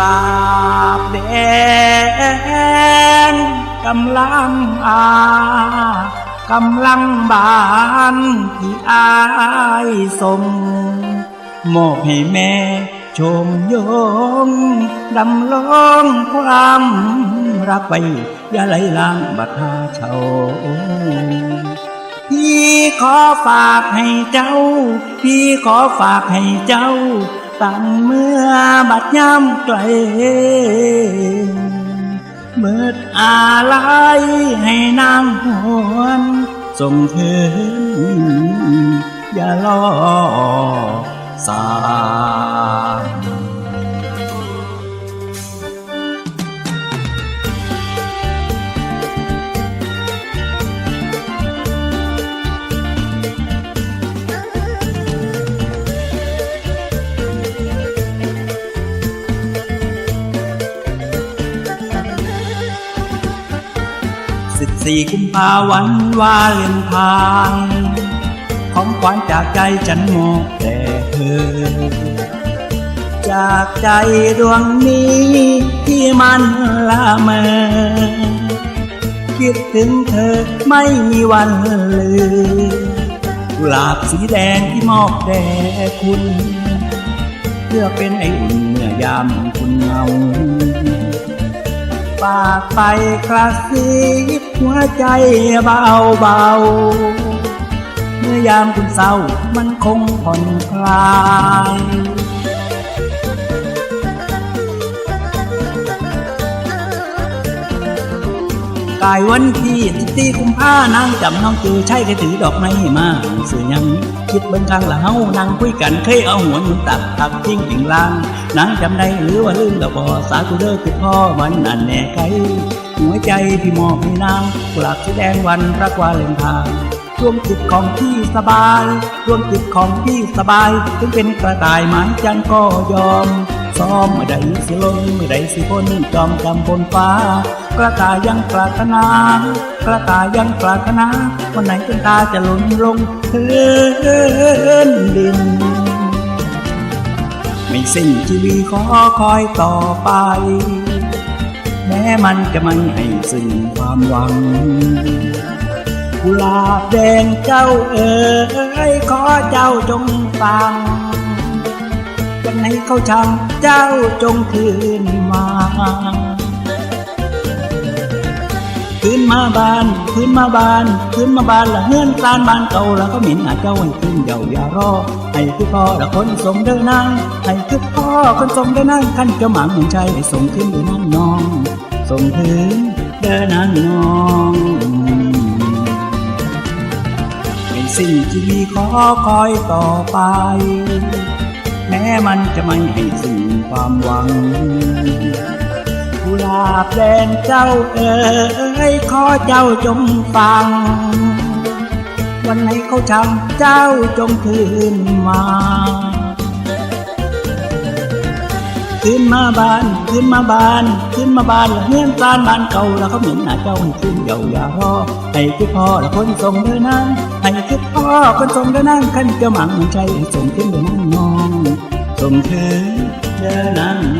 ลาบแดงกำลังอากำลังบานที่อายส่งมอบให้แม่ชมยงดำลงความรักไว้อย่าไหลล้างบัดหาเชาพี่ขอฝากให้เจ้า พี่ขอฝากให้เจ้า ตั้งเมื่อบัดย่ำไกลเมิดอาลัยให้นางหวนส่งถึงอย่าล่อสา สี่กุมภาวันวาเลนไทน์ของขวัญจากใจฉันมอบแต่เธอ จากใจดวงนี้ที่มันละเมอ คิดถึงเธอไม่มีวันลืมกุหลาบสีแดงที่มอบแด่คุณ เพื่อเป็นไออุ่นเมื่อยามคุณเงาปากไปกระซิบ หัวใจเบาเบาเมื่อยามคุณเศร้ามันคงผ่อนคลายกายวันที่สิบสี่กุมภานางจำน้องจือใช่แค่ถือดอกไม้มาสื่อยัง คิดเบิ่งข้างละเฮานั่งคุยกันเคยเอาหัวหนุนตักตักทิ้งปิ่งลางนางจำได้หรือว่าลืมแล้วบ่สาธุเด้อคือพ่อมันนั่นแน่ไกลหัวใจที่มอบให้นางกลับแสดงวันรักวาเลนไทน์รวมจิตของพี่สบายรวมจิตของพี่สบาย ถึงเป็นกระต่ายไม้จันก็ยอม ซ้อมเมื่อใดสิลงเมื่อใดสิพ้นจอมจำบนฟ้า กระต่ายยังปรารถนา กระต่ายยังปรารถนา วันไหนจนตาจะหล่นลงพื้นดิน ไม่สิ้นชีวิตขอคอยต่อไป แม้มันจะไม่ให้สิ้นความหวังกุหลาบแดงเจ้าเอ๋ยขอเจ้าจงฟังวันไหนเขาช่างเจ้าจงคืนมา มาบานคืนมาบานคืนมาบานละเฮือนตานบานเก่าแล้วก็หมิ่นอาเจ้าให้คืนเยาอย่ารอให้คือพ่อละคนส่งเดินนางให้คือพ่อคนส่งเดินนางขั้นเจ้าหมางหมุนใจให้ส่งขึ้นเดินนางน้องส่งถึงเดินนางน้องให้สิ้นชีวิตขอคอยต่อไป แม้มันจะไม่ให้สิ้นความหวังาบแดงเจ้าเอ๋ยขอเจ้าจงฟัง วันไหนเขาช่างเจ้าจงคืนมาคืนมาบ้านคืนมาบ้านคืนมาบ้านละเฮือนตานบ้านเก่าแล้วเขาเหม็นหน้าเจ้าให้คืนเยาอย่ารอให้คือพ่อและคนส่งเดินนางให้คือพ่อคนส่งเดินนางขันเจ้าหมังมันใจส่งขึ้นเดินนางนองส่งถึงเดินนางน้อง